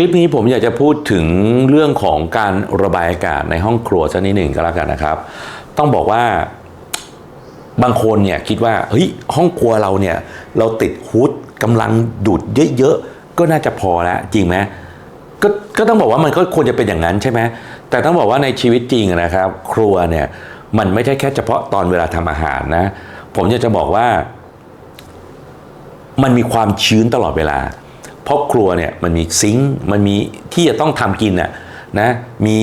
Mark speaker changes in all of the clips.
Speaker 1: คลิปนี้ผมอยากจะพูดถึงเรื่องของการระบายอากาศในห้องครัวสักนิดหนึ่งก็แล้วกันนะครับ ต้องบอกว่าบางคนเนี่ยคิดว่าเฮ้ยห้องครัวเราเนี่ยเราติดฮูดกำลังดูดเยอะๆก็น่าจะพอแล้วจริงไหมก็ก็ต้องบอกว่ามันก็ควรจะเป็นอย่างนั้นใช่ไหมแต่ต้องบอกว่าในชีวิตจริงนะครับ ครัวเนี่ยมันไม่ใช่แค่เฉพาะตอนเวลาทำอาหารนะ ผมอยากจะบอกว่า มันมีความชื้นตลอดเวลา เพราะครัวเนี่ยมันมีซิงค์มันมีที่จะต้องทำกินน่ะนะมี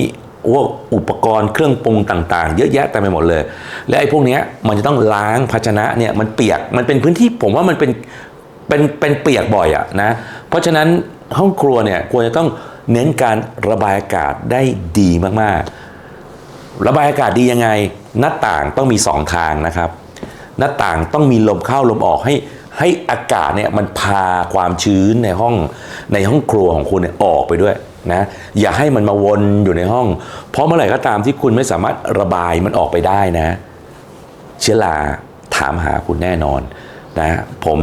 Speaker 1: พวกอุปกรณ์เครื่องปรุงต่างๆ เยอะแยะเต็มไปหมดเลย และไอ้พวกนี้มันจะต้องล้างภาชนะเนี่ยมันเปียกมันเป็นพื้นที่ผมว่ามันเป็นเป็นเป็นเปียกบ่อยอะนะเพราะฉะนั้นห้องครัวเนี่ยควรจะต้องเน้นการระบายอากาศได้ดีมากๆ ระบายอากาศดียังไง หน้าต่างต้องมีสองทางนะครับ หน้าต่างต้องมีลมเข้าลมออกให้ ให้อากาศเนี่ยมันพาความชื้นในห้องในห้องครัวของคุณเนี่ยออกไปด้วยนะอย่าให้มันมาวนอยู่ในห้อง เพราะเมื่อไหร่ก็ตามที่คุณไม่สามารถระบายมันออกไปได้นะ เชื้อราถามหาคุณแน่นอนนะผม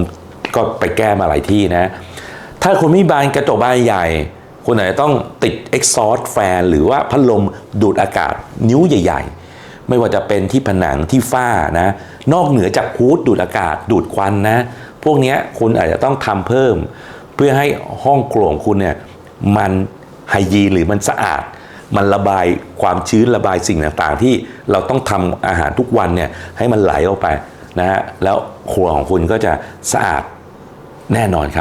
Speaker 1: ก็ไปแก้มาหลายที่นะ ถ้าคุณไม่มีบานกระจกบานใหญ่ คุณอาจจะต้องติด exhaust fan หรือว่าพัดลมดูดอากาศนิ้วใหญ่ ๆ ไม่ว่าจะเป็นที่ผนังที่ฝ้านะ นอกเหนือจากฮูดดูดอากาศดูดควันนะ พวกนี้คุณอาจจะต้องทำเพิ่ม เพื่อให้ห้องครัวของคุณเนี่ยมันไฮยีนหรือมันสะอาด มันระบายความชื้นระบายสิ่งต่างๆ ที่เราต้องทำอาหารทุกวันเนี่ยให้มันไหลออกไปนะฮะแล้วครัวของคุณก็จะสะอาดแน่นอนครับ